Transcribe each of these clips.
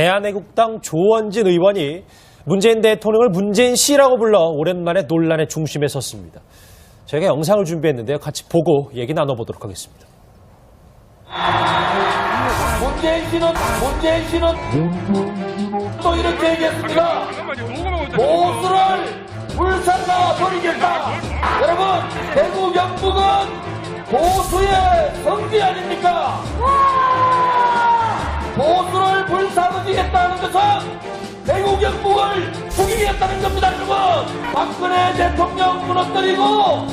대한애국당 조원진 의원이 문재인 대통령을 문재인 씨라고 불러 오랜만에 논란의 중심에 섰습니다. 저희가 영상을 준비했는데요. 같이 보고 얘기 나눠보도록 하겠습니다. 문재인 씨는 문재인 씨는 또 이렇게 얘기했습니다. 보수를 불살라 버리겠다. 여러분 대구 경북은 보수의 성지 아닙니까? 보수를 불 사르지겠다는 것은 대구 경북을 죽이겠다는 겁니다, 여러분. 박근혜 대통령 무너뜨리고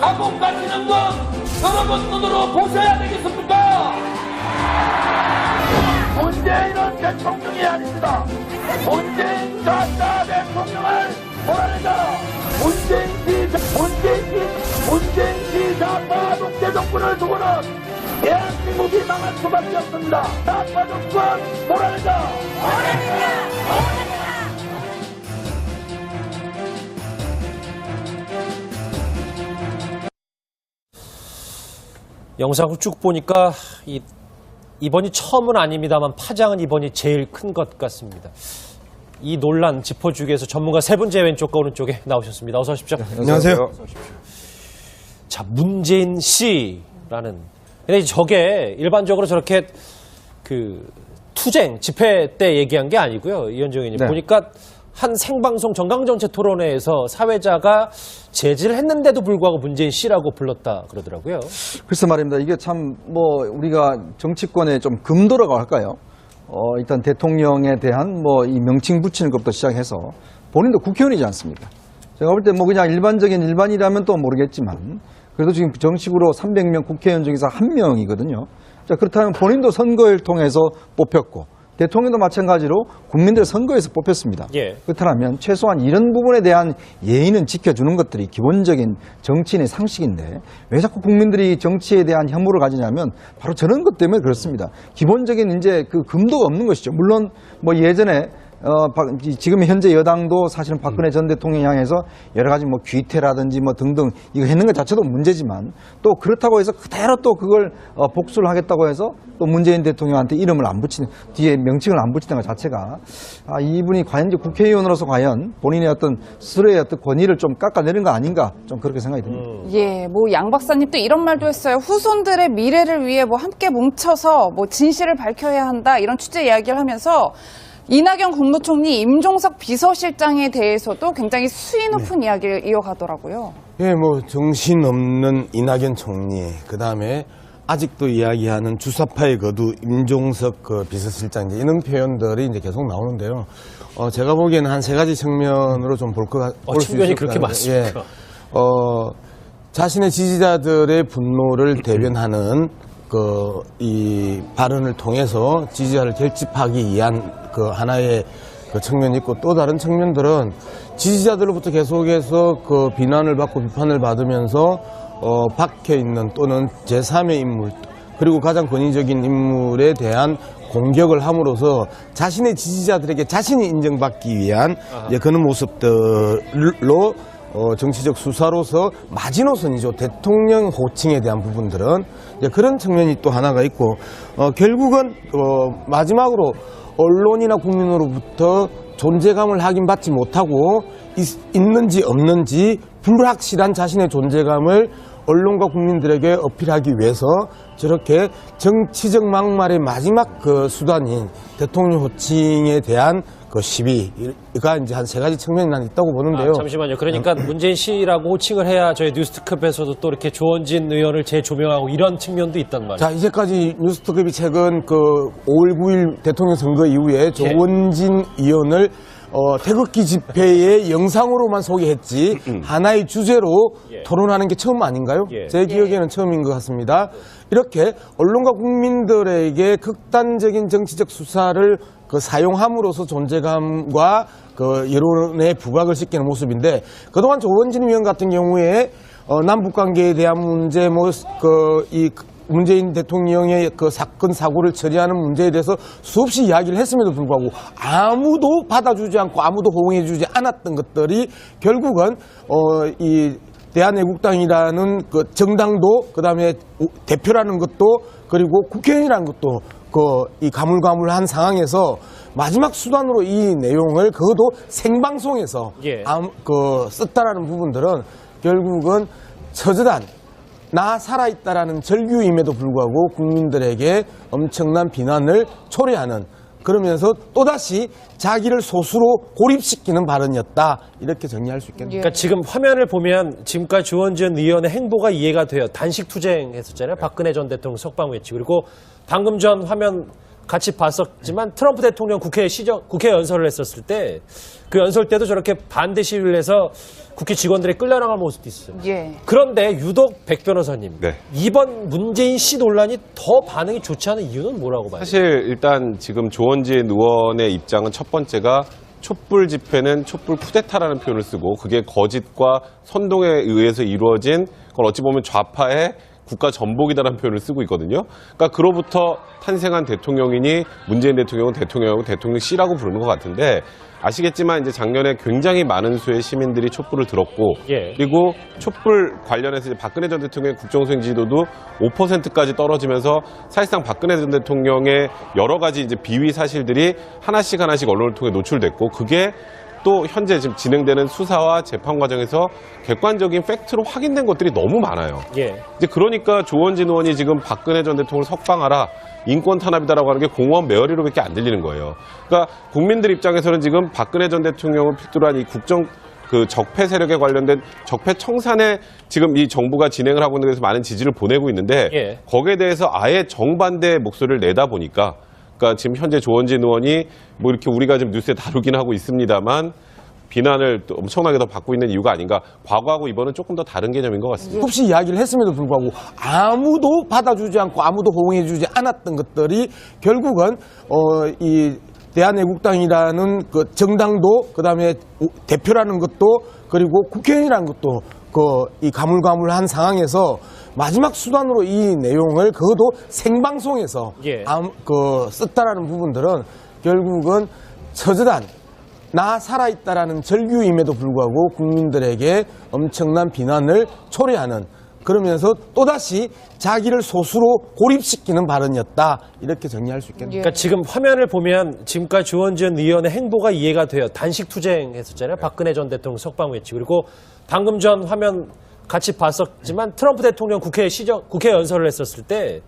감옥 가시는 것 여러분 눈으로 보셔야 되겠습니까? 문재인은 대통령이 아닙니다. 문재인 가짜 대통령을 몰아내자. 문재인 씨, 문재인 씨, 문재인 씨 좌파 독재 정권을 두고는 대한민국이 망할 수밖에 없습니다. 좌파 정권 몰아내자. 영상을 쭉 보니까 이, 이번이 처음은 아닙니다만 파장은 이번이 제일 큰 것 같습니다. 이 논란 짚어주기 위해서 전문가 세 분째 왼쪽과 오른쪽에 나오셨습니다. 어서 오십시오. 안녕하세요. 자, 문재인 씨라는. 근데 저게 일반적으로 저렇게 그 투쟁, 집회 때 얘기한 게 아니고요. 이현정 의원님. 네. 보니까 한 생방송 정강정책 토론회에서 사회자가 제지를 했는데도 불구하고 문재인 씨라고 불렀다 그러더라고요. 글쎄 말입니다. 이게 참 뭐 우리가 정치권에 좀 금도라고 할까요? 어, 일단 대통령에 대한 뭐 이 명칭 붙이는 것부터 시작해서 본인도 국회의원이지 않습니까? 제가 볼 때 뭐 그냥 일반적인 일반이라면 또 모르겠지만 그래도 지금 정식으로 300명 국회의원 중에서 한 명이거든요. 자, 그렇다면 본인도 선거를 통해서 뽑혔고 대통령도 마찬가지로 국민들 선거에서 뽑혔습니다. 예. 그렇다면 최소한 이런 부분에 대한 예의는 지켜주는 것들이 기본적인 정치인의 상식인데 왜 자꾸 국민들이 정치에 대한 혐오를 가지냐면 바로 저런 것 때문에 그렇습니다. 기본적인 이제 그 금도가 없는 것이죠. 물론 뭐 예전에 어, 지금 현재 여당도 사실은 박근혜 전 대통령 향해서 여러 가지 뭐 귀태라든지 뭐 등등 이거 했는 것 자체도 문제지만 또 그렇다고 해서 그대로 또 그걸 어, 복수를 하겠다고 해서 또 문재인 대통령한테 이름을 안 붙이는 뒤에 명칭을 안 붙이는 것 자체가 아, 이분이 과연 국회의원으로서 과연 본인의 어떤 스스로의 어떤 권위를 좀 깎아내는 거 아닌가 좀 그렇게 생각이 듭니다. 예, 뭐 양 박사님 또 이런 말도 했어요. 후손들의 미래를 위해 뭐 함께 뭉쳐서 뭐 진실을 밝혀야 한다 이런 취재 이야기를 하면서 이낙연 국무총리 임종석 비서실장에 대해서도 굉장히 수위 높은 이야기를 이어가더라고요. 예, 뭐 정신없는 이낙연 총리, 그 다음에 아직도 이야기하는 주사파의 거두 임종석 그 비서실장 이제 이런 표현들이 이제 계속 나오는데요. 어, 제가 보기에는 한 세 가지 측면으로 좀 볼 것 같. 어, 측면이 있을 것 그렇게 많습니까? 예. 어, 자신의 지지자들의 분노를 대변하는 그 이 발언을 통해서 지지자를 결집하기 위한 그 하나의 그 측면이 있고 또 다른 측면들은 지지자들로부터 계속해서 그 비난을 받고 비판을 받으면서 어 박혀 있는 또는 제3의 인물 그리고 가장 권위적인 인물에 대한 공격을 함으로써 자신의 지지자들에게 자신이 인정받기 위한 이제 그런 모습들로 어, 정치적 수사로서 마지노선이죠. 대통령 호칭에 대한 부분들은 그런 측면이 또 하나가 있고 어, 결국은 어, 마지막으로 언론이나 국민으로부터 존재감을 확인받지 못하고 있, 있는지 없는지 불확실한 자신의 존재감을 언론과 국민들에게 어필하기 위해서 저렇게 정치적 막말의 마지막 그 수단인 대통령 호칭에 대한 그 시비가 이제 한 세 가지 측면이 난 있다고 보는데요. 아, 잠시만요. 그러니까 문재인 씨라고 호칭을 해야 저희 뉴스특급에서도 또 이렇게 조원진 의원을 재조명하고 이런 측면도 있단 말이에요. 자, 이제까지 뉴스특급이 최근 그 5월 9일 대통령 선거 이후에 조원진 의원을 어, 태극기 집회의 영상으로만 소개했지 하나의 주제로 예. 토론하는 게 처음 아닌가요? 예. 제 기억에는 처음인 것 같습니다. 이렇게 언론과 국민들에게 극단적인 정치적 수사를 그 사용함으로써 존재감과 그 여론에 부각을 시키는 모습인데 그동안 조원진 의원 같은 경우에 어, 남북 관계에 대한 문제 뭐그이 문재인 대통령의 그 사건 사고를 처리하는 문제에 대해서 수없이 이야기를 했음에도 불구하고 아무도 받아주지 않고 아무도 호응해주지 않았던 것들이 결국은 어이 대한애국당이라는 그 정당도 그다음에 대표라는 것도 그리고 국회의원이라는 것도 그이 가물가물한 상황에서 마지막 수단으로 이 내용을 그것도 생방송에서 예. 암- 그 썼다라는 부분들은 결국은 처절한 나 살아있다라는 절규임에도 불구하고 국민들에게 엄청난 비난을 초래하는 그러면서 또다시 자기를 소수로 고립시키는 발언이었다 이렇게 정리할 수 있겠네요. 그러니까 지금 화면을 보면 지금까지 주원지은 의원의 행보가 이해가 돼요. 단식 투쟁했었잖아요. 박근혜 전 대통령 석방 외치 그리고 방금 전 화면 같이 봤었지만 트럼프 대통령 국회 시정 국회 연설을 했었을 때 그 연설 때도 저렇게 반대 시위를 해서 국회 직원들이 끌려나갈 모습도 있어요. 예. 그런데 유독 백 변호사님 네. 이번 문재인 씨 논란이 더 반응이 좋지 않은 이유는 뭐라고 봐요? 사실 일단 지금 조원진 의원의 입장은 첫 번째가 촛불 집회는 촛불 쿠데타라는 표현을 쓰고 그게 거짓과 선동에 의해서 이루어진 그걸 어찌 보면 좌파의 국가 전복이다라는 표현을 쓰고 있거든요. 그러니까 그로부터 탄생한 대통령이니 문재인 대통령은 대통령이고 대통령 씨라고 부르는 것 같은데 아시겠지만 이제 작년에 굉장히 많은 수의 시민들이 촛불을 들었고 예. 그리고 촛불 관련해서 이제 박근혜 전 대통령의 국정수행 지도도 5%까지 떨어지면서 사실상 박근혜 전 대통령의 여러 가지 이제 비위 사실들이 하나씩 하나씩 언론을 통해 노출됐고 그게 또 현재 지금 진행되는 수사와 재판 과정에서 객관적인 팩트로 확인된 것들이 너무 많아요. 예. 이제 그러니까 조원진 의원이 지금 박근혜 전 대통령을 석방하라 인권 탄압이다라고 하는 게 공무원 메어리로밖에 안 들리는 거예요. 그러니까 국민들 입장에서는 지금 박근혜 전 대통령을 필두로 한 이 국정 그 적폐 세력에 관련된 적폐 청산에 지금 이 정부가 진행을 하고 있는 데서 많은 지지를 보내고 있는데 예. 거기에 대해서 아예 정반대의 목소리를 내다 보니까 그러니까 지금 현재 조원진 의원이 뭐 이렇게 우리가 지금 뉴스에 다루긴 하고 있습니다만 비난을 또 엄청나게 더 받고 있는 이유가 아닌가. 과거하고 이번은 조금 더 다른 개념인 것 같습니다. 없이 이야기를 했음에도 불구하고 아무도 받아주지 않고 아무도 호응해주지 않았던 것들이 결국은 어, 이 대한애국당이라는 그 정당도 그다음에 대표라는 것도 그리고 국회의원이라는 것도 그 이 가물가물한 상황에서 마지막 수단으로 이 내용을 그것도 생방송에서 예. 암- 그 썼다라는 부분들은 결국은 처절한 나 살아있다라는 절규임에도 불구하고 국민들에게 엄청난 비난을 초래하는 그러면서 또다시 자기를 소수로 고립시키는 발언이었다 이렇게 정리할 수 있겠네요. 그러니까 지금 화면을 보면 지금까지 주원지은 의원의 행보가 이해가 돼요. 단식 투쟁했었잖아요. 박근혜 전 대통령 석방 외치 그리고 방금 전 화면 같이 봤었지만 트럼프 대통령 국회 시정 국회 연설을 했었을 때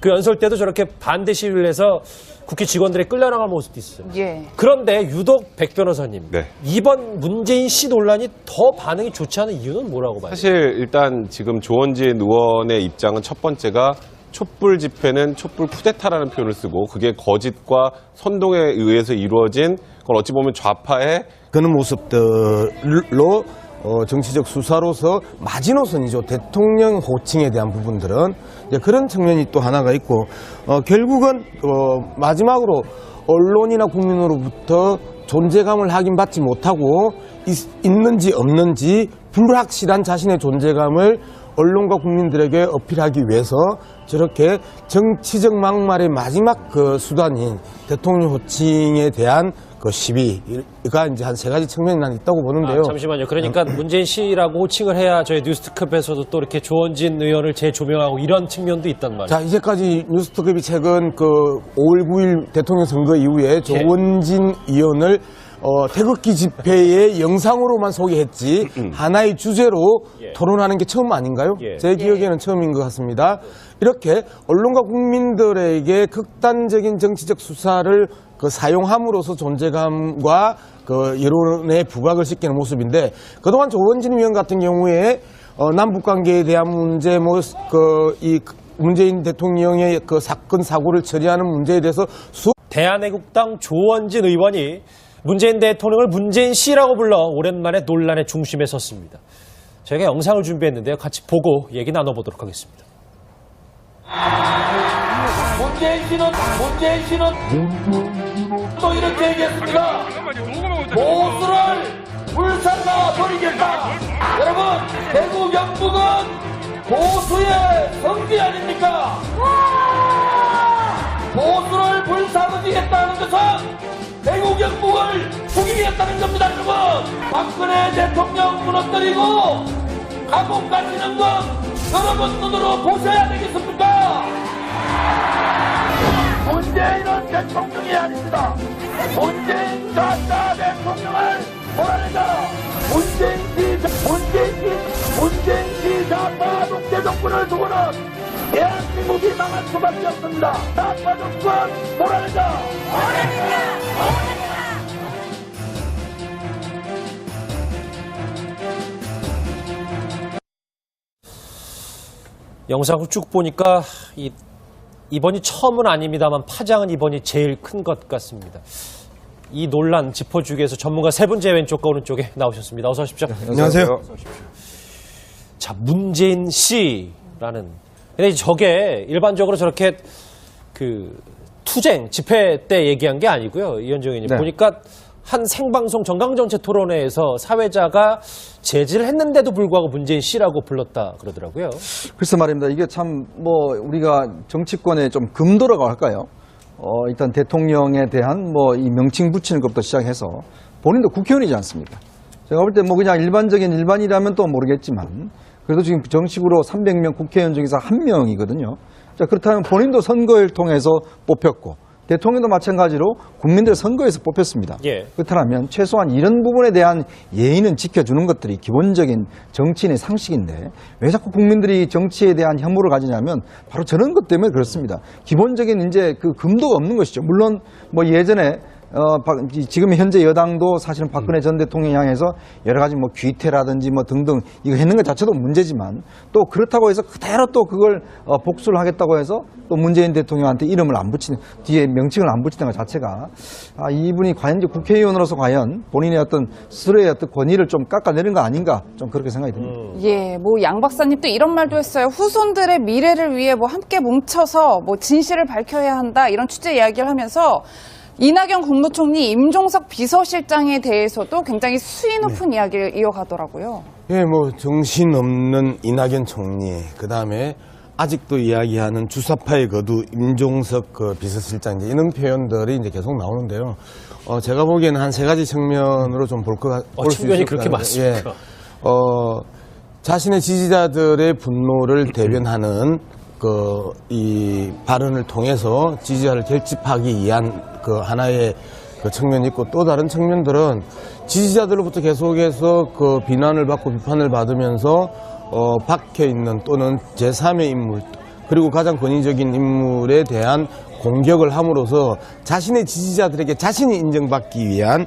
그 연설 때도 저렇게 반대 시위를 해서 국회 직원들이 끌려나갈 모습도 있어요. 예. 그런데 유독 백 변호사님 네. 이번 문재인 씨 논란이 더 반응이 좋지 않은 이유는 뭐라고 봐요? 사실 일단 지금 조원진 의원의 입장은 첫 번째가 촛불 집회는 촛불 쿠데타라는 표현을 쓰고 그게 거짓과 선동에 의해서 이루어진 그걸 어찌 보면 좌파의 그런 모습들로 어, 정치적 수사로서 마지노선이죠. 대통령 호칭에 대한 부분들은 이제 그런 측면이 또 하나가 있고 어, 결국은 어, 마지막으로 언론이나 국민으로부터 존재감을 확인받지 못하고 있, 있는지 없는지 불확실한 자신의 존재감을 언론과 국민들에게 어필하기 위해서 저렇게 정치적 막말의 마지막 그 수단인 대통령 호칭에 대한 그 시비가 이제 한 세 가지 측면이 난 있다고 보는데요. 아, 잠시만요. 그러니까 문재인 씨라고 호칭을 해야 저희 뉴스특급에서도 또 이렇게 조원진 의원을 재조명하고 이런 측면도 있단 말이에요. 자, 이제까지 뉴스특급이 최근 그 5월 9일 대통령 선거 이후에 조원진 의원을 어, 태극기 집회의 영상으로만 소개했지 하나의 주제로 예. 토론하는 게 처음 아닌가요? 예. 제 기억에는 처음인 것 같습니다. 이렇게 언론과 국민들에게 극단적인 정치적 수사를 그 사용함으로써 존재감과 그 여론에 부각을 시키는 모습인데 그동안 조원진 의원 같은 경우에 어, 남북 관계에 대한 문제 뭐그이 문재인 대통령의 그 사건 사고를 처리하는 문제에 대해서 수 대한애국당 조원진 의원이 문재인 대통령을 문재인 씨라고 불러 오랜만에 논란의 중심에 섰습니다. 저희가 영상을 준비했는데요. 같이 보고 얘기 나눠보도록 하겠습니다. 문재인 씨는 문재인 씨는 또 이렇게 얘기했습니다. 보수를 불살라 버리겠다. 여러분 대구 경북은 보수의 성지 아닙니까? 보수를 불사르지겠다는 것은 경북을 죽이겠다는 겁니다, 여러분. 박근혜 대통령 무너뜨리고 감옥 가시는 것 여러분 눈으로 보셔야 되겠습니까? 문재인은 대통령이 아닙니다. 문재인 좌파 대통령을 몰아내자 문재인 지 문재인 지 문재인 지 좌파 독재 정권을 두고는 대한민국이 망할 수밖에 없습니다. 좌파 정권 몰아내자. 영상을 쭉 보니까 이, 이번이 처음은 아닙니다만 파장은 이번이 제일 큰 것 같습니다. 이 논란 짚어주기 위해서 전문가 세 분째 왼쪽과 오른쪽에 나오셨습니다. 어서 오십시오. 안녕하세요. 자, 문재인 씨라는. 근데 저게 일반적으로 저렇게 그 투쟁, 집회 때 얘기한 게 아니고요. 이현정 의원님. 네. 보니까 한 생방송 정강정책 토론회에서 사회자가 제지를 했는데도 불구하고 문재인 씨라고 불렀다 그러더라고요. 글쎄 말입니다. 이게 참 뭐 우리가 정치권에 좀 금도라고 할까요? 어, 일단 대통령에 대한 뭐 이 명칭 붙이는 것부터 시작해서 본인도 국회의원이지 않습니까? 제가 볼 때 뭐 그냥 일반적인 일반이라면 또 모르겠지만 그래도 지금 정식으로 300명 국회의원 중에서 한 명이거든요. 자, 그렇다면 본인도 선거를 통해서 뽑혔고 대통령도 마찬가지로 국민들 선거에서 뽑혔습니다. 예. 그렇다면 최소한 이런 부분에 대한 예의는 지켜주는 것들이 기본적인 정치인의 상식인데 왜 자꾸 국민들이 정치에 대한 혐오를 가지냐면 바로 저런 것 때문에 그렇습니다. 기본적인 이제 그 금도가 없는 것이죠. 물론 뭐 예전에 어, 지금 현재 여당도 사실은 박근혜 전 대통령 향해서 여러 가지 뭐 귀태라든지 뭐 등등 이거 했는 것 자체도 문제지만 또 그렇다고 해서 그대로 또 그걸 어, 복수를 하겠다고 해서 또 문재인 대통령한테 이름을 안 붙이는 뒤에 명칭을 안 붙이는 것 자체가 아, 이분이 과연 국회의원으로서 과연 본인의 어떤 스스로의 어떤 권위를 좀 깎아내는 거 아닌가 좀 그렇게 생각이 듭니다. 예, 뭐 양 박사님 또 이런 말도 했어요. 후손들의 미래를 위해 뭐 함께 뭉쳐서 뭐 진실을 밝혀야 한다 이런 취재 이야기를 하면서 이낙연 국무총리 임종석 비서실장에 대해서도 굉장히 수위 높은 이야기를 이어가더라고요. 예, 뭐 정신없는 이낙연 총리, 그 다음에 아직도 이야기하는 주사파의 거두 임종석 그 비서실장 이제 이런 표현들이 이제 계속 나오는데요. 어, 제가 보기에는 한 세 가지 측면으로 좀 볼 것 같. 어, 측면이 있을 것 그렇게 많습니까? 예. 어, 자신의 지지자들의 분노를 대변하는 그 이 발언을 통해서 지지자를 결집하기 위한 그 하나의 그 측면이 있고 또 다른 측면들은 지지자들로부터 계속해서 그 비난을 받고 비판을 받으면서 어 박혀 있는 또는 제3의 인물 그리고 가장 권위적인 인물에 대한 공격을 함으로써 자신의 지지자들에게 자신이 인정받기 위한